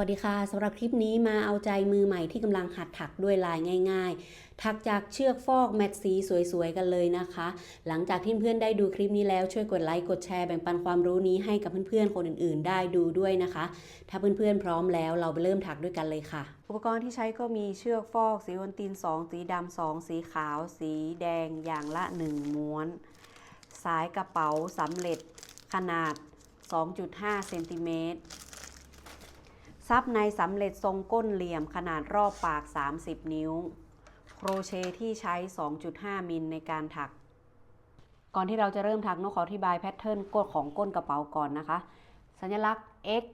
สวัสดีค่ะสำหรับคลิปนี้มาเอาใจมือใหม่ที่กำลังหัดถักด้วยลายง่ายๆ ถักจากเชือกฟอกแมทสีสวยๆ กันเลยนะคะ หลังจากที่เพื่อนๆได้ดูคลิปนี้แล้วช่วยกดไลค์กดแชร์แบ่งปันความรู้นี้ให้กับเพื่อนๆ คนอื่นๆ ได้ดูด้วยนะคะ ถ้าเพื่อนๆพร้อมแล้วเราไปเริ่มถักด้วยกันเลยค่ะ อุปกรณ์ที่ใช้ก็มีเชือกฟอก สีโอนติน2 สีดำ2สีขาว สีแดงอย่างละ 1 ม้วน สายกระเป๋าสำเร็จขนาด 2.5เซนติเมตร ซับในสำเร็จทรงก้นเหลี่ยมขนาดรอบปาก 30 นิ้ว โครเชต์ที่ใช้ 2.5 มิลในการถัก ก่อนที่เราจะเริ่มถักนกขออธิบายแพทเทิร์นก้นของก้นกระเป๋าก่อนนะคะ สัญลักษณ์ x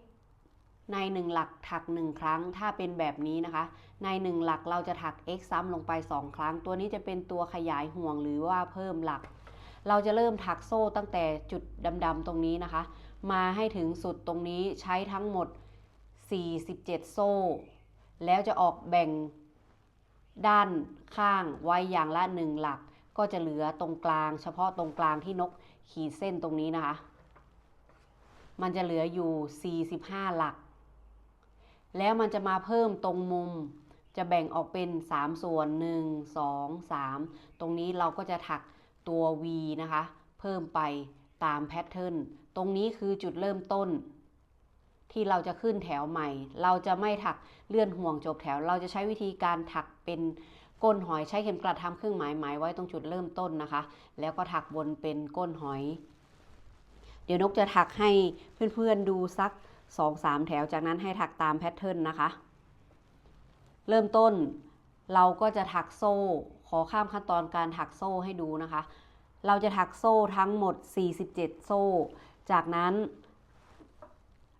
ใน 1 หลักถัก 1 ครั้ง ถ้าเป็นแบบนี้นะคะ ใน 1 หลักเราจะถัก x ซ้ำลงไป 2 ครั้ง ตัวนี้จะเป็นตัวขยายห่วงหรือว่าเพิ่มหลัก เราจะเริ่มถักโซ่ตั้งแต่จุดดำๆตรงนี้นะคะ มาให้ถึงสุดตรงนี้ใช้ทั้งหมด 47 โซ่ แล้วจะออกแบ่งด้านข้างไว้อย่างละหนึ่งหลัก ก็จะเหลือตรงกลาง เฉพาะตรงกลางที่นกขีดเส้นตรงนี้นะคะ มันจะเหลืออยู่ 45 หลัก แล้วมันจะมาเพิ่มตรงมุม จะแบ่งออกเป็น 3 ส่วน 1 2 3 ตรงนี้เราก็จะถักตัว V นะคะ เพิ่มไปตามแพทเทิร์น ตรงนี้คือจุดเริ่มต้น ที่เราจะขึ้นแถวใหม่ เราจะไม่ถักเลื่อนห่วงจบแถว เราจะใช้วิธีการถักเป็นก้นหอยใช้เข็มกลัดทำเครื่องหมายหมายไว้ตรงจุดเริ่มต้นนะคะ แล้วก็ถักวนเป็นก้นหอย เดี๋ยวนกจะถักให้เพื่อนๆดูสัก 2-3 แถวจากนั้นให้ถักตามแพทเทิร์นนะคะ เริ่มต้นเราก็จะถักโซ่ ขอข้ามขั้นตอนการถักโซ่ให้ดูนะคะ เราจะถักโซ่ทั้งหมด 47 โซ่ จากนั้น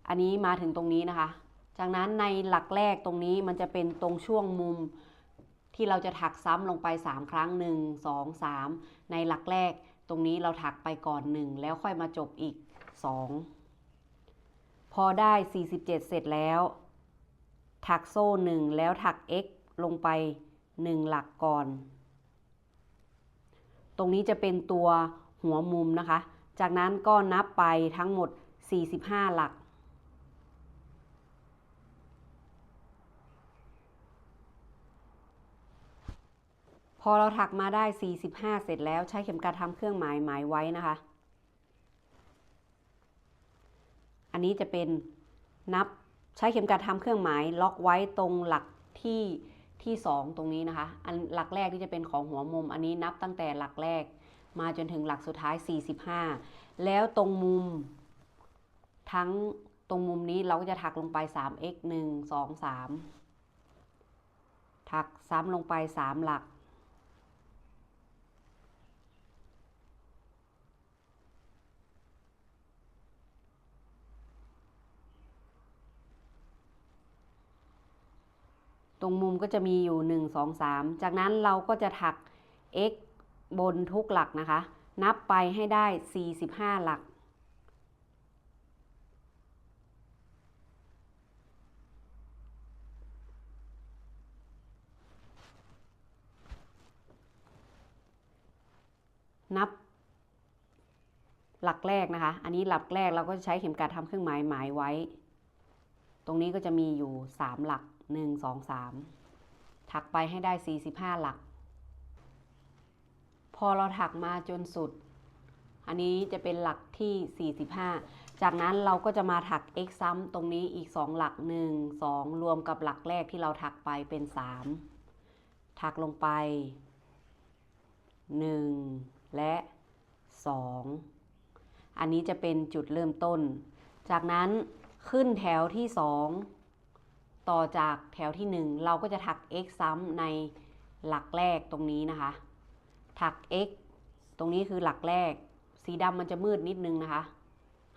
อันนี้มาถึงตรงนี้นะคะ จากนั้นในหลักแรกตรงนี้มันจะเป็นตรงช่วงมุมที่เราจะถักซ้ำลงไป 3 ครั้ง 1 2 3 ในหลักแรกตรงนี้เราถักไปก่อน 1 แล้วค่อยมาจบอีก 2 พอได้ 47 เสร็จแล้ว ถักโซ่ 1 แล้วถัก x ลงไป 1 หลักก่อน ตรงนี้จะเป็นตัวหัวมุมนะคะ จากนั้นก็นับไปทั้งหมด 45 หลัก อเราถักมาได้ 45 เสร็จแล้วใช้เข็มกลัดทำเครื่องหมายหมายไว้นะคะ อันนี้จะเป็นนับใช้เข็มกลัดทำเครื่องหมายล็อกไว้ตรงหลักที่ที่ 2 ตรงนี้นะคะ อันหลักแรกที่จะเป็นของหัวมุม อันนี้นับตั้งแต่หลักแรกมาจนถึงหลักสุดท้าย 45 แล้วตรงมุม ทั้งตรงมุมนี้เราก็จะถักลงไป 3x 1 2 3 ถักซ้ำลงไป 3 หลัก ต รงมุมก็จะมีอยู่ 1 2 3 จากนั้นเราก็จะถัก x บนทุกหลักนะคะ นับไปให้ได้ 45 หลัก นับหลักแรกนะคะ อันนี้หลักแรกเราก็จะใช้เข็มกลัดทำเครื่องหมายหมายไว้ ตรงนี้ก็จะมีอยู่ 3 หลัก 1 2 3 ถักไปให้ได้ 45 หลัก พอเราถักมาจนสุด อันนี้จะเป็นหลักที่ 45 จากนั้นเราก็จะมาถัก x ซ้ำตรงนี้อีก 2 หลัก 1 2 รวมกับหลักแรกที่เราถักไปเป็น 3 ถักลงไป 1 และ 2 อันนี้จะเป็นจุดเริ่มต้น จากนั้นขึ้นแถวที่ 2 ต่อจากแถวที่ 1 เราก็จะถัก x ซ้ำในหลักแรกตรงนี้นะคะ ถัก x ตรงนี้คือหลักแรก สีดำมันจะมืดนิดนึงนะคะ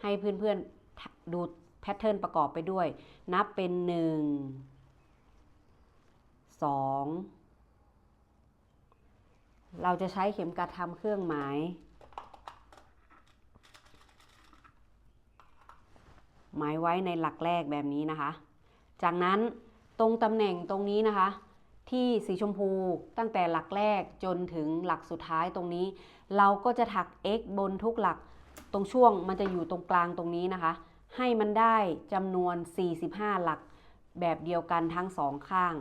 ให้เพื่อนๆดูแพทเทิร์นประกอบไปด้วย นับเป็น 1 2 เราจะใช้เข็มกลัดทำเครื่องหมายหมายไว้ในหลักแรกแบบนี้นะคะ จากนั้นตรงตำแหน่งตรงนี้นะคะ ที่สีชมพูตั้งแต่หลักแรกจนถึงหลักสุดท้ายตรงนี้ เราก็จะถัก x บนทุกหลัก ตรงช่วงมันจะอยู่ตรงกลางตรงนี้นะคะ ให้มันได้จำนวน 45 หลัก แบบเดียวกันทั้งสองข้าง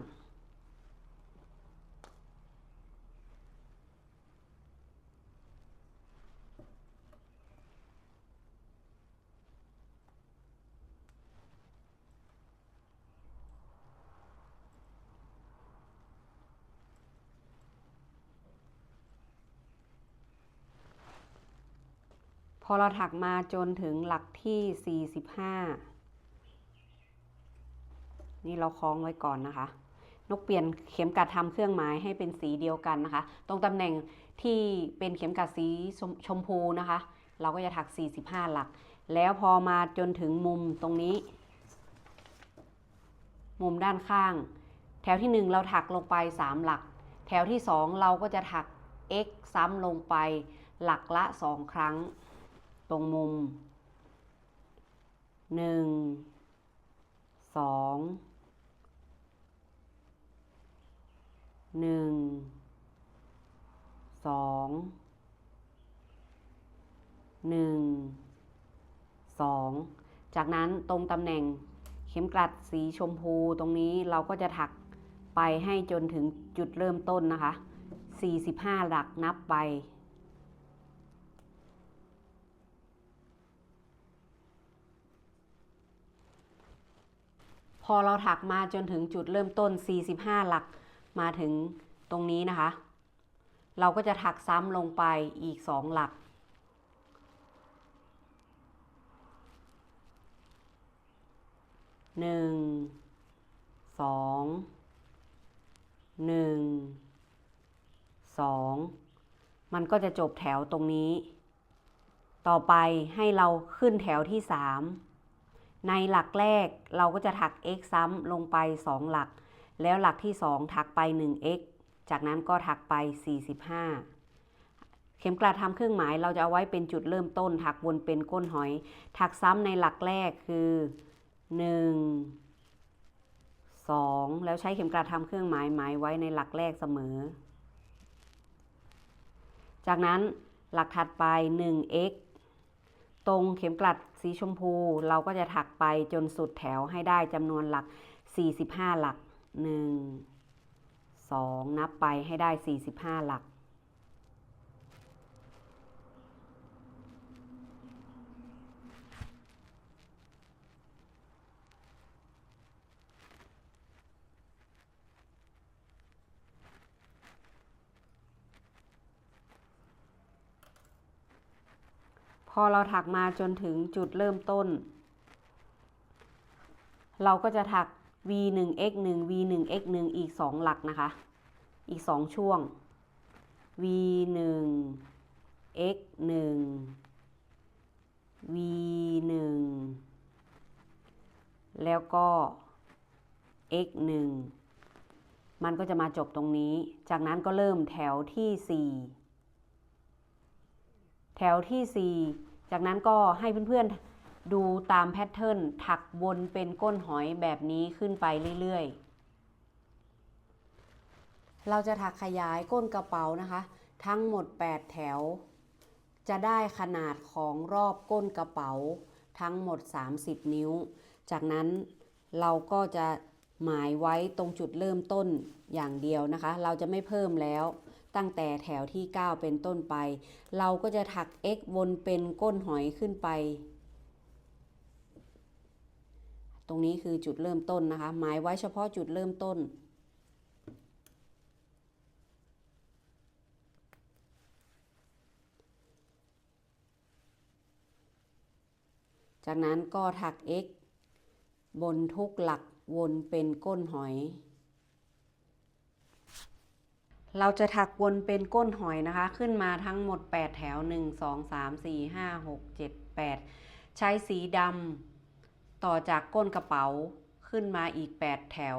พอเราถักมาจนถึงหลักที่ 45 นี่เราคล้องไว้ก่อนนะคะ นกเปลี่ยนเข็มกัดทำเครื่องหมายให้เป็นสีเดียวกันนะคะ ตรงตำแหน่งที่เป็นเข็มกัดสีชมชมพูนะคะ เราก็จะถัก 45 หลัก แล้วพอมาจนถึงมุมตรงนี้ มุมด้านข้าง แถวที่ 1 เราถักลงไป 3 หลัก แถวที่ 2 เราก็จะถัก x ซ้ำลงไปหลักละ 2 ครั้ง ตรงมุม หนึ่ง สอง หนึ่ง สอง หนึ่ง สอง จากนั้นตรงตำแหน่งเข็มกลัดสีชมพูตรงนี้เราก็จะถักไปให้จนถึงจุดเริ่มต้นนะคะ 45 หลักนับไป พอเราถักมาจนถึงจุดเริ่มต้น 45 หลักมาถึงตรงนี้นะคะ เราก็จะถักซ้ำลงไปอีก 2 หลัก หนึ่ง สอง หนึ่ง สอง มันก็จะจบแถวตรงนี้ ต่อไปให้เราขึ้นแถวที่สาม ในหลักแรกเราก็จะถัก x ซ้ำลงไป 2 หลัก แล้วหลักที่ 2 ถักไป 1x จากนั้นก็ถักไป 45 เข็มกลัดทำเครื่องหมายเราจะเอาไว้เป็นจุดเริ่มต้น ถักวนเป็นก้นหอย ถักซ้ำในหลักแรกคือ 1 2 แล้วใช้เข็มกลัดทำเครื่องหมายหมายไว้ในหลักแรกเสมอ จากนั้นหลักถัดไป 1x ตรงเข็มกลัดสีชมพู เราก็จะถักไปจนสุดแถวให้ได้จำนวนหลัก 45 หลัก 1 2 นับไปให้ได้ 45 หลัก อเราถักมาจนถึงจุดเริ่มต้น เราก็จะถัก v 1 x 1 v 1 x 1อีก 2 หลักนะคะ อีก 2 ช่วง v 1 x 1 v 1แล้วก็ x 1มันก็จะมาจบตรงนี้ จากนั้นก็เริ่มแถวที่ 4 แถวที่ 4 จากนั้นก็ให้เพื่อนๆดูตามแพทเทิร์นถักวนเป็นก้นหอยแบบนี้ขึ้นไปเรื่อยๆ เราจะถักขยายก้นกระเป๋านะคะ ทั้งหมด 8 แถว จะได้ขนาดของรอบก้นกระเป๋าทั้งหมด 30 นิ้ว จากนั้นเราก็จะหมายไว้ตรงจุดเริ่มต้นอย่างเดียวนะคะ เราจะไม่เพิ่มแล้ว ตั้งแต่แถวที่ 9 เป็นต้นไป เราก็จะถัก x วนเป็นก้นหอยขึ้นไป ตรงนี้คือจุดเริ่มต้นนะคะ หมายไว้เฉพาะจุดเริ่มต้น จากนั้นก็ถัก x บนทุกหลักวนเป็นก้นหอย เราจะถักวนเป็นก้นหอยนะคะ ขึ้นมาทั้งหมด 8 แถว 1 2 3 4 5 6 7 8 ใช้สีดำต่อจากก้นกระเป๋าขึ้นมาอีก 8 แถว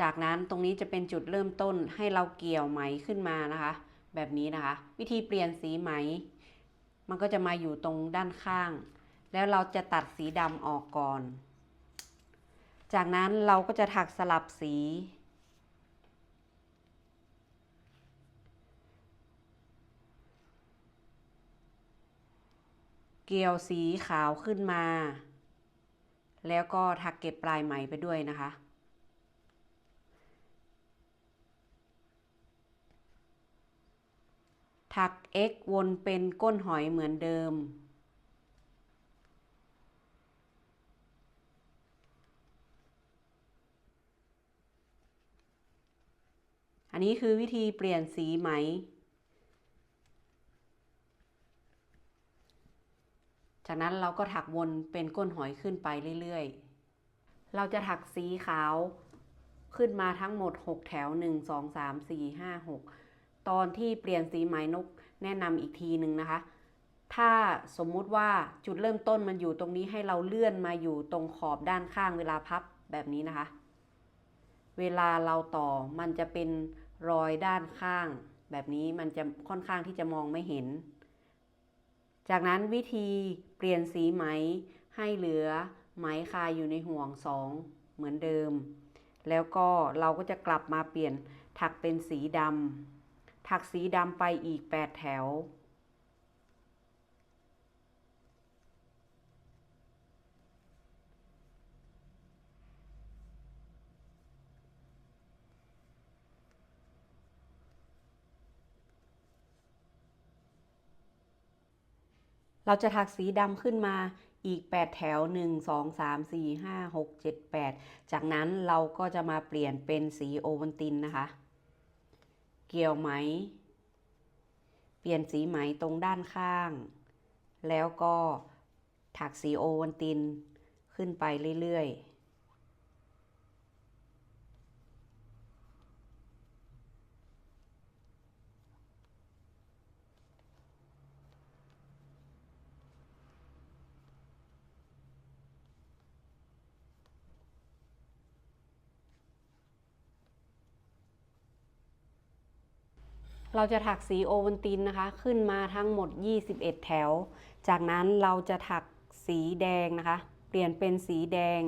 จากนั้นตรงนี้จะเป็นจุดเริ่มต้นให้เราเกี่ยวไหมขึ้นมานะคะ แบบนี้นะคะ วิธีเปลี่ยนสีไหม มันก็จะมาอยู่ตรงด้านข้าง แล้วเราจะตัดสีดำออกก่อน จากนั้นเราก็จะถักสลับสี เกลียวสีขาวขึ้นมา แล้วก็ถักเก็บปลายไหมไปด้วยนะคะ ถัก x วนเป็นก้นหอยเหมือนเดิม อันนี้คือวิธีเปลี่ยนสีไหม จากนั้นเราก็ถักวนเป็นก้นหอยขึ้นไปเรื่อยๆ เราจะถักสีขาวขึ้นมาทั้งหมด 6 แถว 1 2 3 4 5 6 ตอนที่เปลี่ยนสีไหมนกแนะนำอีกทีหนึ่งนะคะ ถ้าสมมุติว่าจุดเริ่มต้นมันอยู่ตรงนี้ให้เราเลื่อนมาอยู่ตรงขอบด้านข้างเวลาพับแบบนี้นะคะ เวลาเราต่อมันจะเป็นรอยด้านข้าง แบบนี้มันจะค่อนข้างที่จะมองไม่เห็น จากนั้นวิธีเปลี่ยนสีไหมให้เหลือไหมคาอยู่ในห่วงสองเหมือนเดิม แล้วก็เราก็จะกลับมาเปลี่ยนถักเป็นสีดำถักสีดำไปอีก 8 แถว เราจะถักสีดำขึ้นมาอีก 8 แถว 1 2 3 4 5 6 7 8 จากนั้นเราก็จะมาเปลี่ยนเป็นสีโอวันตินนะคะ เกี่ยวไหม เปลี่ยนสีไหมตรงด้านข้าง แล้วก็ถักสีโอวันตินขึ้นไปเรื่อยๆ เราจะถักสีโอวันตินนะคะ ขึ้นมาทั้งหมด 21 แถว จากนั้นเราจะถักสีแดงนะคะ เปลี่ยนเป็นสีแดง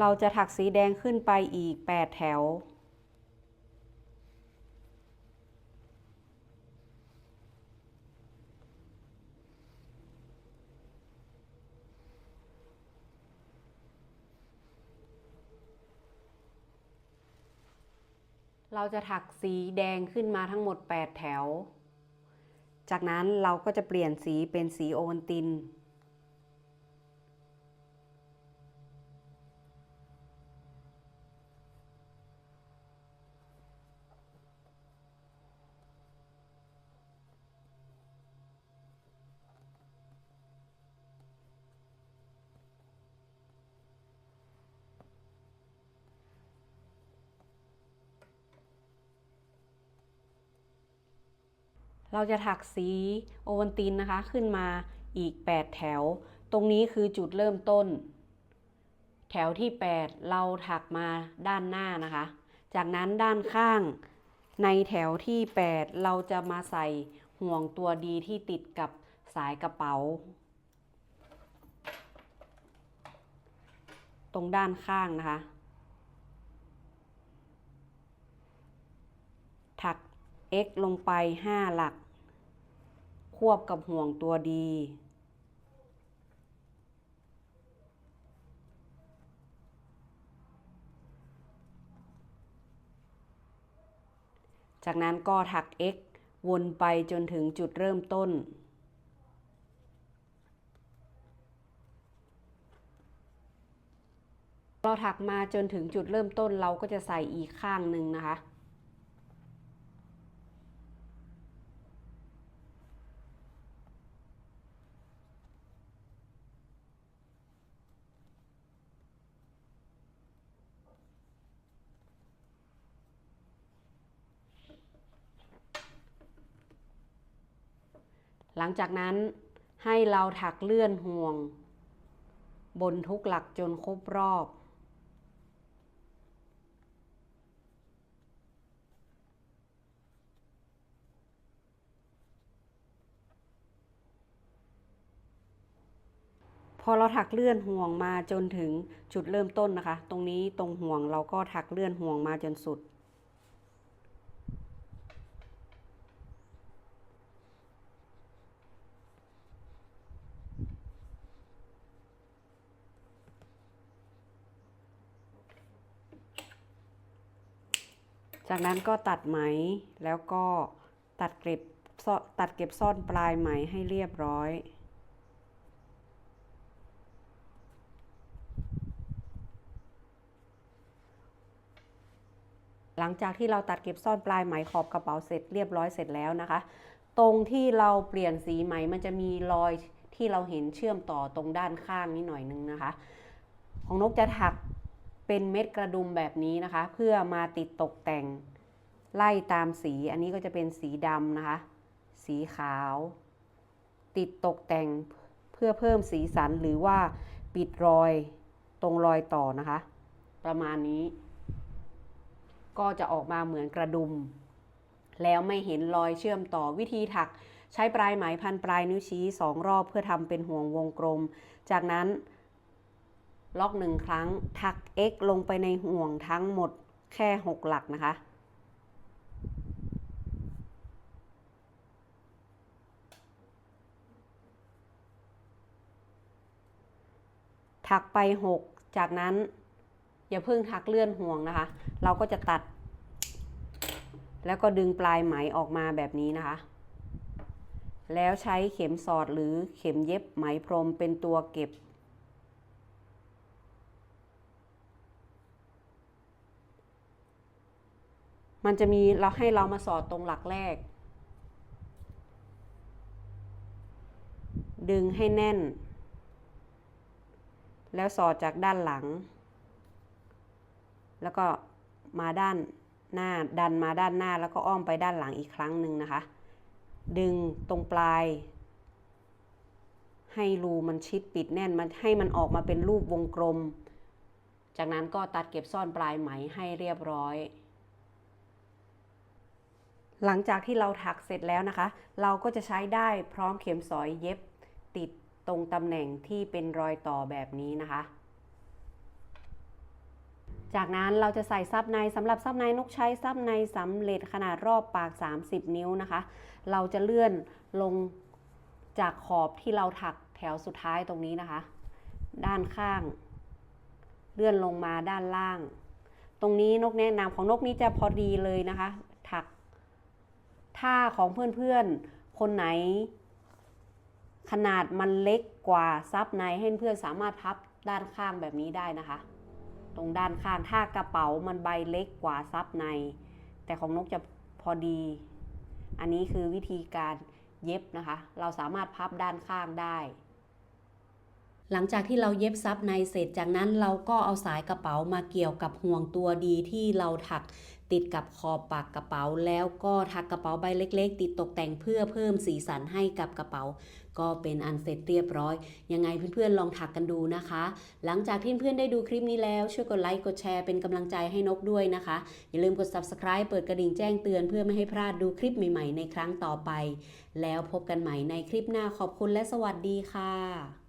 เราจะถักสีแดงขึ้นไปอีก 8 แถว เราจะถักสีแดงขึ้นมาทั้งหมด 8 แถว จากนั้นเราก็จะเปลี่ยนสีเป็นสีโอวัลติน เราจะถักสีโอวัลตินนะคะขึ้นมาอีก 8 แถว ตรงนี้คือจุดเริ่มต้น แถวที่ 8 เราถักมาด้านหน้านะคะ จากนั้นด้านข้าง ในแถวที่ 8 เราจะมาใส่ห่วงตัวดีที่ติดกับสายกระเป๋า ตรงด้านข้างนะคะ ถัก x ลงไป 5 หลัก ควบกับห่วงตัวดี จากนั้นก็ถัก x วนไปจนถึงจุดเริ่มต้น เราถักมาจนถึงจุดเริ่มต้นเราก็จะใส่อีกข้างหนึ่งนะคะ หลังจากนั้นให้เราถักเลื่อนห่วง บนทุกหลักจนครบรอบ พอเราถักเลื่อนห่วงมาจนถึงจุดเริ่มต้นนะคะ ตรงนี้ตรงห่วงเราก็ถักเลื่อนห่วงมาจนสุด จากนั้นก็ตัดไหมแล้วก็ตัดเก็บซ่อนตัดเก็บซ่อนปลายไหมให้เรียบร้อย หลังจากที่เราตัดเก็บซ่อนปลายไหมขอบกระเป๋าเสร็จเรียบร้อยเสร็จแล้วนะคะ ตรงที่เราเปลี่ยนสีไหมมันจะมีรอยที่เราเห็นเชื่อมต่อตรงด้านข้างนิดหน่อยนึงนะคะ ของนกจะถัก เป็นเม็ดกระดุมแบบนี้นะคะ เพื่อมาติดตกแต่งไล่ตามสี อันนี้ก็จะเป็นสีดำนะคะ สีขาว ติดตกแต่งเพื่อเพิ่มสีสันหรือว่าปิดรอยตรงรอยต่อนะคะ ประมาณนี้ ก็จะออกมาเหมือนกระดุม แล้วไม่เห็นรอยเชื่อมต่อวิธีถัก ใช้ปลายไหมพันปลายนิ้วชี้สองรอบเพื่อทำเป็นห่วงวงกลม จากนั้น ล็อกหนึ่งครั้ง ถัก x ลงไปในห่วงทั้งหมดแค่ 6 หลักนะคะ ถักไป 6 จากนั้น อย่าเพิ่งถักเลื่อนห่วงนะคะ เราก็จะตัด แล้วก็ดึงปลายไหมออกมาแบบนี้นะคะ แล้วใช้เข็มสอดหรือเข็มเย็บไหมพรมเป็นตัวเก็บ มันจะมีเราให้เรามาสอดตรงหลักแรก ดึงให้แน่น แล้วสอดจากด้านหลัง แล้วก็มาด้านหน้าดันมาด้านหน้าแล้วก็อ้อมไปด้านหลังอีกครั้งหนึ่งนะคะ ดึงตรงปลาย ให้รูมันชิดปิดแน่นมันให้มันออกมาเป็นรูปวงกลม จากนั้นก็ตัดเก็บซ่อนปลายไหมให้เรียบร้อย หลังจากที่เราถักเสร็จแล้วนะคะ เราก็จะใช้ได้พร้อมเข็มสอยเย็บติดตรงตำแหน่งที่เป็นรอยต่อแบบนี้นะคะ จากนั้นเราจะใส่ซับในสำหรับซับในนกใช้ซับในสำเร็จขนาดรอบปาก 30 นิ้วนะคะ เราจะเลื่อนลงจากขอบที่เราถักแถวสุดท้ายตรงนี้นะคะ ด้านข้าง เลื่อนลงมาด้านล่าง ตรงนี้นกแนะนำของนกนี้จะพอดีเลยนะคะ ถัก ถ้าของเพื่อนๆ คนไหน ขนาดมันเล็กกว่าซับในให้เพื่อนสามารถพับด้านข้างแบบนี้ได้นะคะ ตรงด้านข้างถ้ากระเป๋ามันใบเล็กกว่าซับใน แต่ของนกจะพอดี อันนี้คือวิธีการเย็บนะคะ เราสามารถพับด้านข้างได้ หลังจากที่เราเย็บซับในเสร็จจากนั้นเราก็เอาสายกระเป๋ามาเกี่ยวกับห่วงตัวดีที่เราถัก ติดกับขอบปากกระเป๋า แล้วก็ถักกระเป๋าใบเล็ก ๆ ติดตกแต่งเพื่อเพิ่มสีสันให้กับกระเป๋า ก็เป็นอันเสร็จเรียบร้อย ยังไงเพื่อนๆลองถักกันดูนะคะ หลังจากที่เพื่อนๆได้ดูคลิปนี้แล้ว ช่วยกดไลค์กดแชร์เป็นกำลังใจให้นกด้วยนะคะ อย่าลืมกด subscribe เปิดกระดิ่งแจ้งเตือนเพื่อไม่ให้พลาดดูคลิปใหม่ ๆ ในครั้งต่อไป แล้วพบกันใหม่ในคลิปหน้าขอบคุณและสวัสดีค่ะ